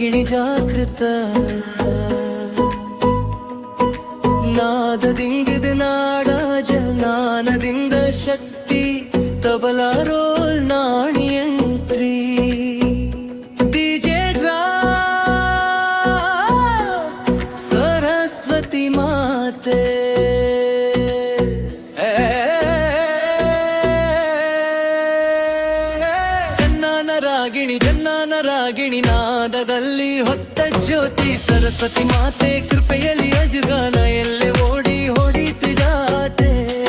ಜಾಗೃತ ನಾದದಿಂಗಿದ ನಾಡ ಜನಾನದಿಂದ ಶಕ್ತಿ ತಬಲ ರೋಲ್ ರಾಗಿಣಿ ಜನ್ನಾನ ರಾಗಿಣಿ ನಾದದಲ್ಲಿ ಹೊತ್ತ ಜ್ಯೋತಿ ಸರಸ್ವತಿ ಮಾತೆ ಕೃಪೆಯಲ್ಲಿ ಅಜುಗಾನ ಎಲ್ಲೆ ಓಡಿ ಹೊಡಿತಿದಾತೆ ಜನ್ನಾನ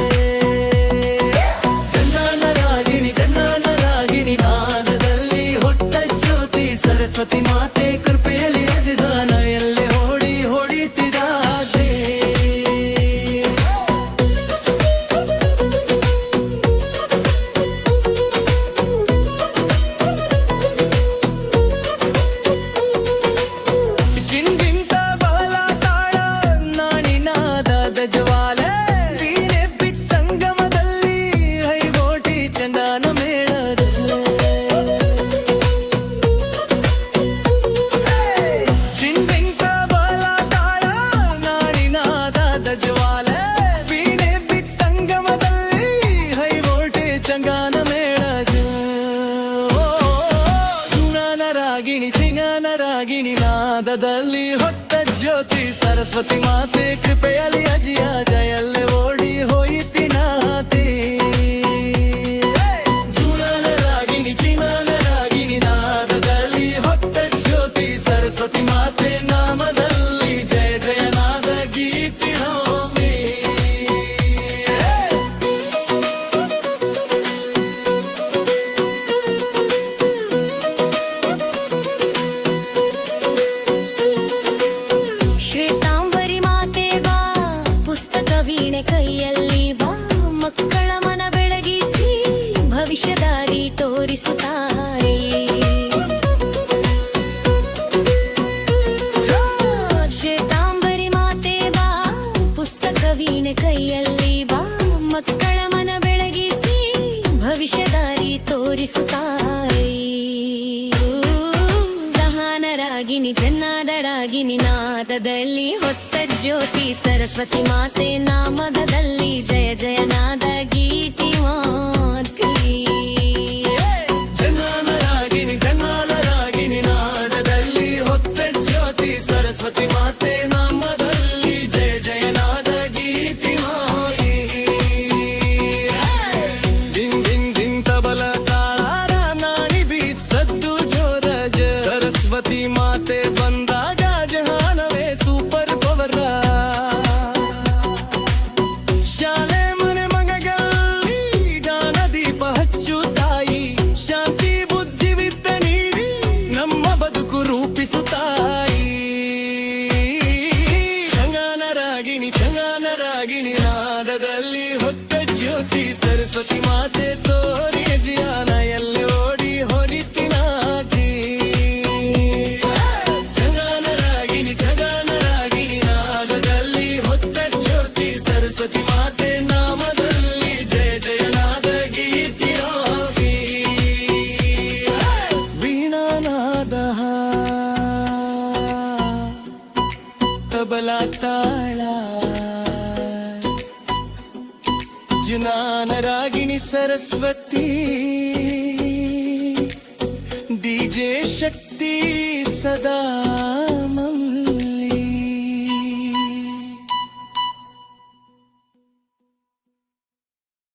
ನಾದದಲ್ಲಿ ಹೊತ್ತ ಜ್ಯೋತಿ ಸರಸ್ವತಿ ಮಾತೆ ಕೃಪೆಯಲ್ಲಿ ಅಜಿಯ ಜಯಲ್ಲೇ ವೀಣೆ ಕೈಯಲ್ಲಿ ಬಾ ಮಕ್ಕಳ ಮನ ಬೆಳಗಿಸಿ ಭವಿಷ್ಯದಾರಿ ತೋರಿಸುತ್ತಾರೆ. ಶ್ವೇತಾಂಬರಿ ಮಾತೆ ಬಾ, ಪುಸ್ತಕ ವೀಣೆ ಕೈಯಲ್ಲಿ ಬಾ, ಮಕ್ಕಳ ಮನ ಬೆಳಗಿಸಿ ಭವಿಷ್ಯದಾರಿ ತೋರಿಸುತ್ತಾರೆ. ಜಹಾನರಾಗಿನಿ ನಿನಾದದಲ್ಲಿ ನಾದದಲ್ಲಿ ಹೊತ್ತ ಜ್ಯೋತಿ ಸರಸ್ವತಿ ಮಾತೆ ನಾಮದಲ್ಲಿ ಜಯ ಜಯನಾದ ಗೀತಿ ಮಾತಿ. ಜನಾನರಾಗಿನಿ ಚೆನ್ನಾದರಾಗಿ ನಿನಾದದಲ್ಲಿ ಹೊತ್ತ ಜ್ಯೋತಿ ಸರಸ್ವತಿ ಮಾತೆ ರಾಗಿಣಿ ಚಂಗಾನ ರಾಗಿಣಿ ನಾದದಲ್ಲಿ ಹೊತ್ತ ಜ್ಯೋತಿ ಸರಸ್ವತಿ ಮಾತೆ ತೋರಿ ಜಿಯಾನ ಎಲ್ಲಿ ಓಡಿ ಹೊರಿತಿನಾಥಿ ಚಂಗಾನ ರಾಗಿಣಿ ಚಂಗಾನ ರಾಗಿಣಿ ನಾದದಲ್ಲಿ ಹೊತ್ತ ಜ್ಯೋತಿ ಸರಸ್ವತಿ ಮಾತೆ ನಾಮದಲ್ಲಿ ಜಯ ಜಯನಾದ ಗೀತಿ ಹೋಗಿ ವೀಣಾನಾದ ತಬಲ ತಾಳ. ಜುನಾನ ರಾಗಿಣಿ ಸರಸ್ವತಿ ಡಿಜೆ ಶಕ್ತಿ ಸದಾ.